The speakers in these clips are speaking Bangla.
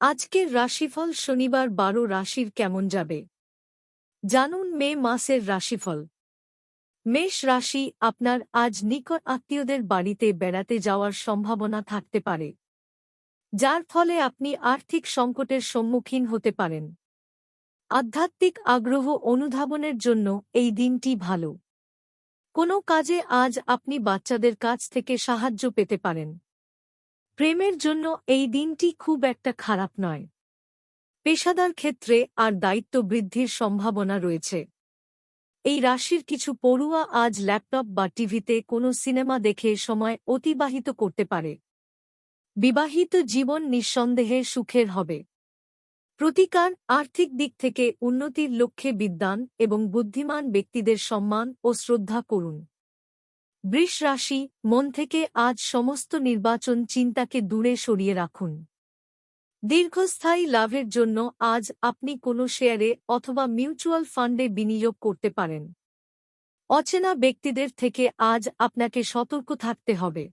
আজকের রাশিফল শনিবার বারো রাশির কেমন যাবে? জানুন মে মাসের রাশিফল। মেষ রাশি আপনার আজ নিকট আত্মীয়দের বাড়িতে বেড়াতে যাওয়ার সম্ভাবনা থাকতে পারে। যার ফলে আপনি আর্থিক সংকটের সম্মুখীন হতে পারেন। আধ্যাত্মিক আগ্রহ অনুধাবনের জন্য এই দিনটি ভালো। কোনো কাজে আজ আপনি বাচ্চাদের কাছ থেকে সাহায্য পেতে পারেন। প্রেমের জন্য এই দিনটি খুব একটা খারাপ নয়। পেশাদার ক্ষেত্রে আর দায়িত্ব বৃদ্ধির সম্ভাবনা রয়েছে। এই রাশির কিছু পড়ুয়া আজ ল্যাপটপ বা টিভিতে কোনো সিনেমা দেখে সময় অতিবাহিত করতে পারে। বিবাহিত জীবন নিঃসন্দেহে সুখের হবে। প্রতিকার, আর্থিক দিক থেকে উন্নতির লক্ষ্যে বিদ্বান এবং বুদ্ধিমান ব্যক্তিদের সম্মান ও শ্রদ্ধা করুন। বৃষ রাশি মন থেকে আজ সমস্ত নির্বাচন চিন্তাকে দূরে সরিয়ে রাখুন। দীর্ঘস্থায়ী লাভের জন্য আজ আপনি কোনো শেয়ারে অথবা মিউচুয়াল ফান্ডে বিনিয়োগ করতে পারেন। অচেনা ব্যক্তিদের থেকে আজ আপনাকে সতর্ক থাকতে হবে।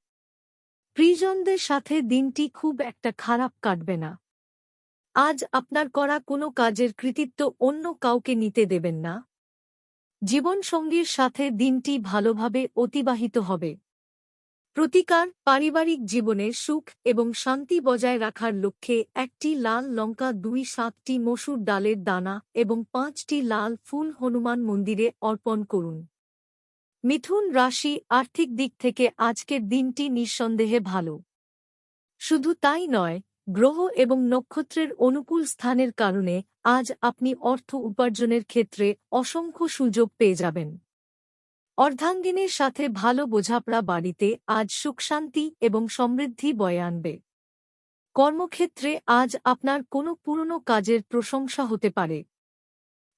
প্রিজনদের সাথে দিনটি খুব একটা খারাপ কাটবে না। আজ আপনার করা কোনো কাজের কৃতিত্ব অন্য কাউকে নিতে দেবেন না। জীবনসঙ্গীর সাথে দিনটি ভালোভাবে অতিবাহিত হবে। প্রতিকার, পারিবারিক জীবনে সুখ এবং শান্তি বজায় রাখার লক্ষ্যে একটি লাল লঙ্কা, দুই, সাতটি মসুর ডালের দানা এবং পাঁচটি লাল ফুল হনুমান মন্দিরে অর্পণ করুন। মিথুন রাশি আর্থিক দিক থেকে আজকের দিনটি নিঃসন্দেহে ভালো। শুধু তাই নয় গ্রহ এবং নক্ষত্রের অনুকূল স্থানের কারণে আজ আপনি অর্থ উপার্জনের ক্ষেত্রে অসংখ্য সুযোগ পেয়ে যাবেন। অর্ধাঙ্গিনীর সাথে ভালো বোঝাপড়া বাড়িতে আজ সুখশান্তি এবং সমৃদ্ধি বয়ে আনবে। কর্মক্ষেত্রে আজ আপনার কোনো পুরনো কাজের প্রশংসা হতে পারে।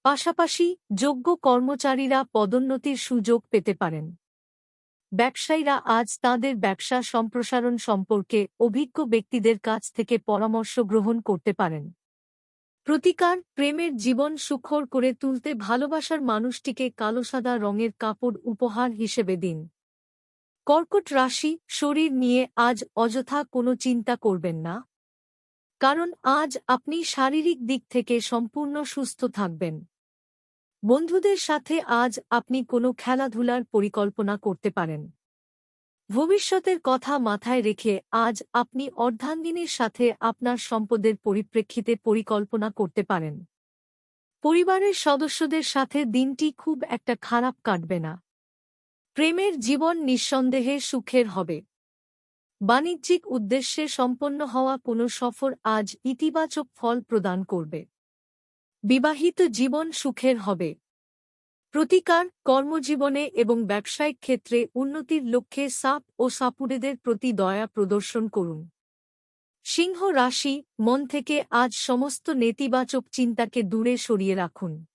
পাশাপাশি যোগ্য কর্মচারীরা পদোন্নতির সুযোগ পেতে পারেন। ব্যবসায়ীরা আজ তাঁদের ব্যবসা সম্প্রসারণ সম্পর্কে অভিজ্ঞ ব্যক্তিদের কাছ থেকে পরামর্শ গ্রহণ করতে পারেন। প্রতিকার, প্রেমের জীবন সুখর করে তুলতে ভালোবাসার মানুষটিকে কালো সাদা রঙের কাপড় উপহার হিসেবে দিন। কর্কট রাশি, শরীর নিয়ে আজ অযথা কোনো চিন্তা করবেন না। কারণ আজ আপনি শারীরিক দিক থেকে সম্পূর্ণ সুস্থ থাকবেন। বন্ধুদের সাথে আজ আপনি কোনো খেলাধুলার পরিকল্পনা করতে পারেন। ভবিষ্যতের কথা মাথায় রেখে আজ আপনি অর্ধাঙ্গিনীর সাথে আপনার সম্পদের পরিপ্রেক্ষিতে পরিকল্পনা করতে পারেন। পরিবারের সদস্যদের সাথে দিনটি খুব একটা খারাপ কাটবে না। প্রেমের জীবন নিঃসন্দেহে সুখের হবে। বাণিজ্যিক উদ্দেশ্যে সম্পন্ন হওয়া কোনো সফর আজ ইতিবাচক ফল প্রদান করবে। বিবাহিত জীবন সুখের হবে। প্রতিকার, কর্মজীবনে এবং ব্যবসায়িক ক্ষেত্রে উন্নতির লক্ষ্যে সাপ ও সাপুরেদের প্রতি দয়া প্রদর্শন করুন। সিংহ রাশি, মন থেকে আজ সমস্ত নেতিবাচক চিন্তাকে দূরে সরিয়ে রাখুন।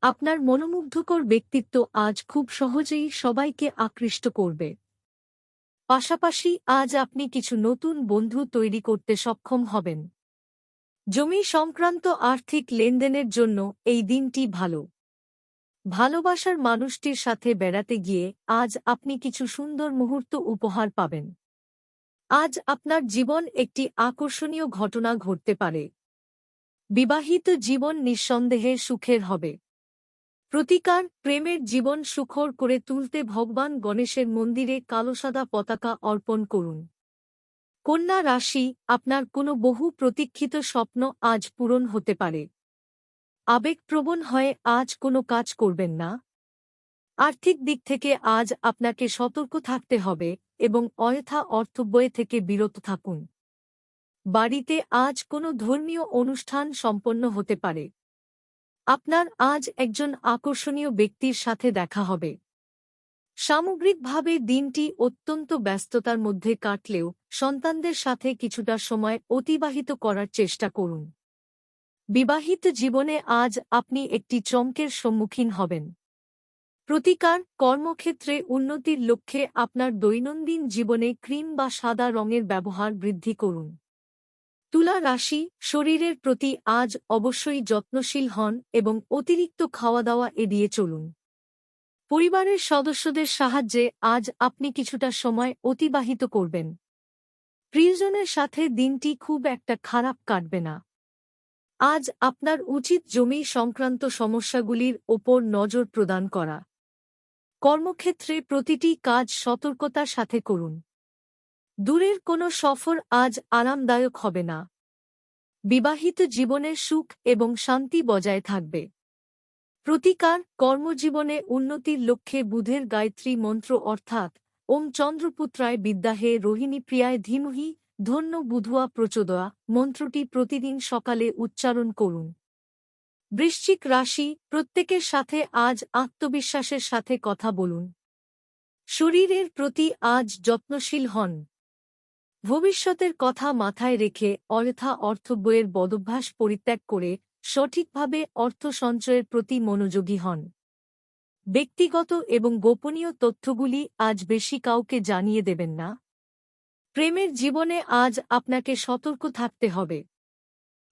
আপনার মনোমুগ্ধকর ব্যক্তিত্ব আজ খুব সহজেই সবাইকে আকৃষ্ট করবে। পাশাপাশি আজ আপনি কিছু নতুন বন্ধু তৈরি করতে সক্ষম হবেন। জমি সংক্রান্ত আর্থিক লেনদেনের জন্য এই দিনটি ভালো। ভালোবাসার মানুষটির সাথে বেড়াতে গিয়ে আজ আপনি কিছু সুন্দর মুহূর্ত উপহার পাবেন। আজ আপনার জীবন একটি আকর্ষণীয় ঘটনা ঘটতে পারে। বিবাহিত জীবন নিঃসন্দেহে সুখের হবে। প্রতিকার, প্রেমের জীবন সুখর করে তুলতে ভগবান গণেশের মন্দিরে কালোসাদা পতাকা অর্পণ করুন। কন্যা রাশি, আপনার কোনো বহু প্রতীক্ষিত স্বপ্ন আজ পূরণ হতে পারে। আবেগপ্রবণ হয়ে আজ কোনো কাজ করবেন না। আর্থিক দিক থেকে আজ আপনাকে সতর্ক থাকতে হবে এবং অযথা অর্থব্যয় থেকে বিরত থাকুন। বাড়িতে আজ কোনো ধর্মীয় অনুষ্ঠান সম্পন্ন হতে পারে। আপনার আজ একজন আকর্ষণীয় ব্যক্তির সাথে দেখা হবে। সামগ্রিকভাবে দিনটি অত্যন্ত ব্যস্ততার মধ্যে কাটলেও সন্তানদের সাথে কিছুটা সময় অতিবাহিত করার চেষ্টা করুন। বিবাহিত জীবনে আজ আপনি একটি চমকের সম্মুখীন হবেন। প্রতিকার কর্মক্ষেত্রে উন্নতির লক্ষ্যে আপনার দৈনন্দিন জীবনে ক্রিম বা সাদা রঙের ব্যবহার বৃদ্ধি করুন। তুলা রাশি শরীরের প্রতি আজ অবশ্যই যত্নশীল হন এবং অতিরিক্ত খাওয়া দাওয়া এড়িয়ে চলুন। পরিবারের সদস্যদের সাহায্যে আজ আপনি কিছুটা সময় অতিবাহিত করবেন। প্রিয়জনের সাথে দিনটি খুব একটা খারাপ কাটবে না। আজ আপনার উচিত জমি সংক্রান্ত সমস্যাগুলির ওপর নজর প্রদান করা। কর্মক্ষেত্রে প্রতিটি কাজ সতর্কতার সাথে করুন। দূরের কোনো সফর আজ আরামদায়ক হবে না। বিবাহিত জীবনের সুখ এবং শান্তি বজায় থাকবে। প্রতিকার কর্মজীবনে উন্নতির লক্ষ্যে বুধের গায়ত্রী মন্ত্র অর্থাৎ ওম চন্দ্রপুত্রায় বিদ্যাহে রোহিণী প্রিয়ায় ধীমহি, ধন্য বুধুয়া প্রচোদয়া, মন্ত্রটি প্রতিদিন সকালে উচ্চারণ করুন। বৃশ্চিক রাশি, প্রত্যেকের সাথে আজ আত্মবিশ্বাসের সাথে কথা বলুন। শরীরের প্রতি আজ যত্নশীল হন। ভবিষ্যতের কথা মাথায় রেখে অযথা অর্থবইয়ের বদভ্যাস পরিত্যাগ করে সঠিকভাবে অর্থ সঞ্চয়ের প্রতি মনোযোগী হন। ব্যক্তিগত এবং গোপনীয় তথ্যগুলি আজ বেশি কাউকে জানিয়ে দেবেন না। প্রেমের জীবনে আজ আপনাকে সতর্ক থাকতে হবে।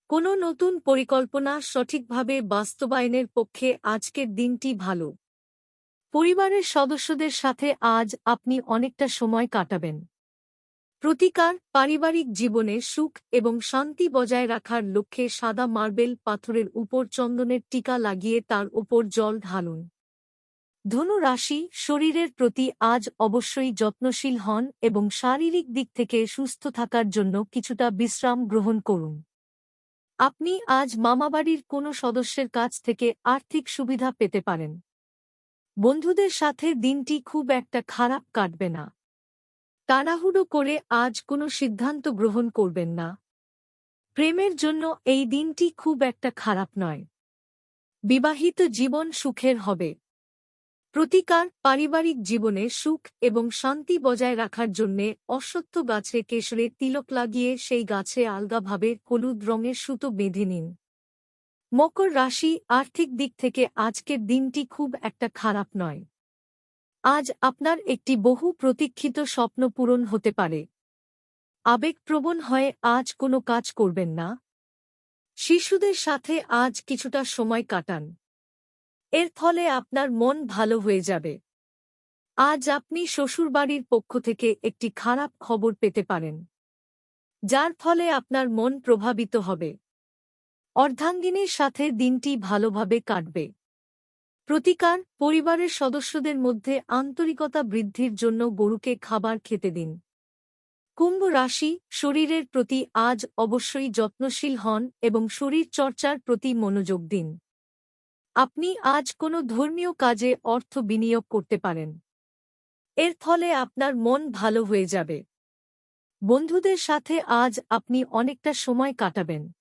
কোনো নতুন পরিকল্পনা সঠিকভাবে বাস্তবায়নের পক্ষে আজকের দিনটি ভালো। পরিবারের সদস্যদের সাথে আজ আপনি অনেকটা সময় কাটাবেন। প্রতিকার, পারিবারিক জীবনে সুখ এবং শান্তি বজায় রাখার লক্ষ্যে সাদা মার্বেল পাথরের উপর চন্দনের টিকা লাগিয়ে তার উপর জল ঢালুন। ধনু রাশি শরীরের প্রতি আজ অবশ্যই যত্নশীল হন এবং শারীরিক দিক থেকে সুস্থ থাকার জন্য কিছুটা বিশ্রাম গ্রহণ করুন। আপনি আজ মামাবাড়ির কোনো সদস্যের কাছ থেকে আর্থিক সুবিধা পেতে পারেন। বন্ধুদের সাথে দিনটি খুব একটা খারাপ কাটবে না। তাড়াহুড়ো করে আজ কোনো সিদ্ধান্ত গ্রহণ করবেন না। প্রেমের জন্য এই দিনটি খুব একটা খারাপ নয়। বিবাহিত জীবন সুখের হবে। প্রতিকার, পারিবারিক জীবনে সুখ এবং শান্তি বজায় রাখার জন্যে অশ্বত্থ গাছে কেশরে তিলক লাগিয়ে সেই গাছে আলগাভাবে হলুদ রঙের সুতো বেঁধে নিন। মকর রাশি আর্থিক দিক থেকে আজকের দিনটি খুব একটা খারাপ নয়। আজ আপনার একটি বহু প্রতীক্ষিত স্বপ্ন পূরণ হতে পারে। আবেগপ্রবণ হয়ে আজ কোনো কাজ করবেন না। শিশুদের সাথে আজ কিছুটা সময় কাটান। এর ফলে আপনার মন ভালো হয়ে যাবে। আজ আপনি শ্বশুরবাড়ির পক্ষ থেকে একটি খারাপ খবর পেতে পারেন, যার ফলে আপনার মন প্রভাবিত হবে। অর্ধাঙ্গিনীর সাথে দিনটি ভালোভাবে কাটবে। প্রতিকার, পরিবারের সদস্যদের মধ্যে আন্তরিকতা বৃদ্ধির জন্য গরুকে খাবার খেতে দিন। কুম্ভ রাশি, শরীরের প্রতি আজ অবশ্যই যত্নশীল হন এবং শরীর চর্চার প্রতি মনোযোগ দিন। আপনি আজ কোনো ধর্মীয় কাজে অর্থ বিনিয়োগ করতে পারেন। এর ফলে আপনার মন ভালো হয়ে যাবে। বন্ধুদের সাথে আজ আপনি অনেকটা সময় কাটাবেন।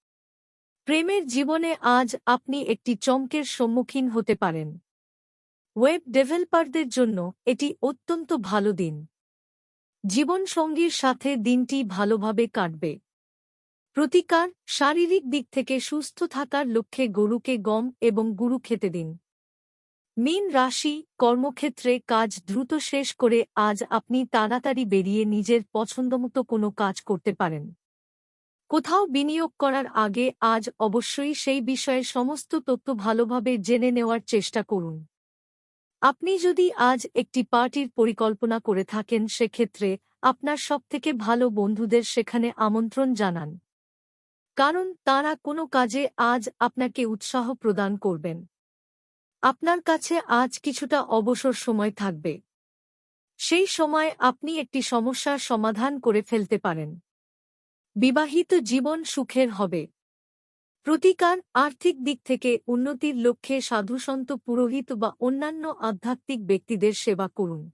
প্রেমের জীবনে আজ আপনি একটি চমকের সম্মুখীন হতে পারেন। ওয়েব ডেভেলপারদের জন্য এটি অত্যন্ত ভালো দিন। জীবনসঙ্গীর সাথে দিনটি ভালোভাবে কাটবে। প্রতিকার, শারীরিক দিক থেকে সুস্থ থাকার লক্ষ্যে গরুকে গম এবং গুরু খেতে দিন। মিন রাশি, কর্মক্ষেত্রে কাজ দ্রুত শেষ করে আজ আপনি তাড়াতাড়ি বেরিয়ে নিজের পছন্দমতো কোনো কাজ করতে পারেন। কোথাও বিনিয়োগ করার আগে আজ অবশ্যই সেই বিষয়ে সমস্ত তথ্য ভালোভাবে জেনে নেওয়ার চেষ্টা করুন। আপনি যদি আজ একটি পার্টির পরিকল্পনা করে থাকেন, সেক্ষেত্রে আপনার সবথেকে ভালো বন্ধুদের সেখানে আমন্ত্রণ জানান। কারণ তারা কোনো কাজে আজ আপনাকে উৎসাহ প্রদান করবেন। আপনার কাছে আজ কিছুটা অবসর সময় থাকবে। সেই সময় আপনি একটি সমস্যার সমাধান করে ফেলতে পারেন। বিবাহিত জীবন সুখের হবে। প্রতিকার আর্থিক দিক থেকে উন্নতির লক্ষ্যে সাধুসন্ত পুরোহিত বা অন্যান্য আধ্যাত্মিক ব্যক্তিদের সেবা করুন।